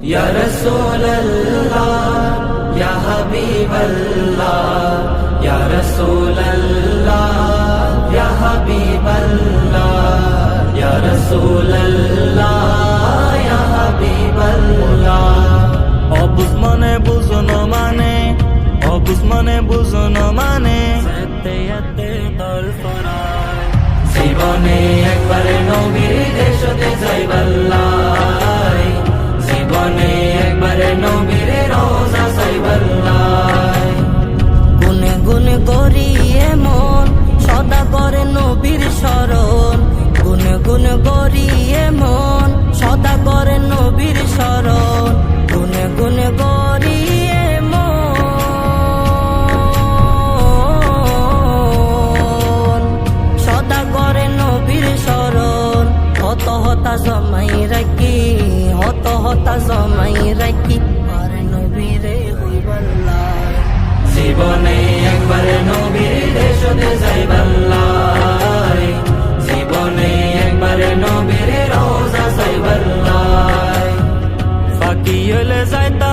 يا رسول الله يا حبيب الله يا رسول الله يا حبيب الله يا رسول الله يا حبيب الله অবুজ মানে বুঝনো মানে অবুজ মানে বুঝনো মানে এতে এতে দল ফরায় জীবনে হত জমাই রাখি, হত হতা জমাই রাখি। আর নবীরে হইবাল্লাহ জীবনে একবার নবীর দেশতে যাইবাল্লাই জীবনে একবার নবীর রোজা যাইবাল্লাই ফাঁকি যাইতা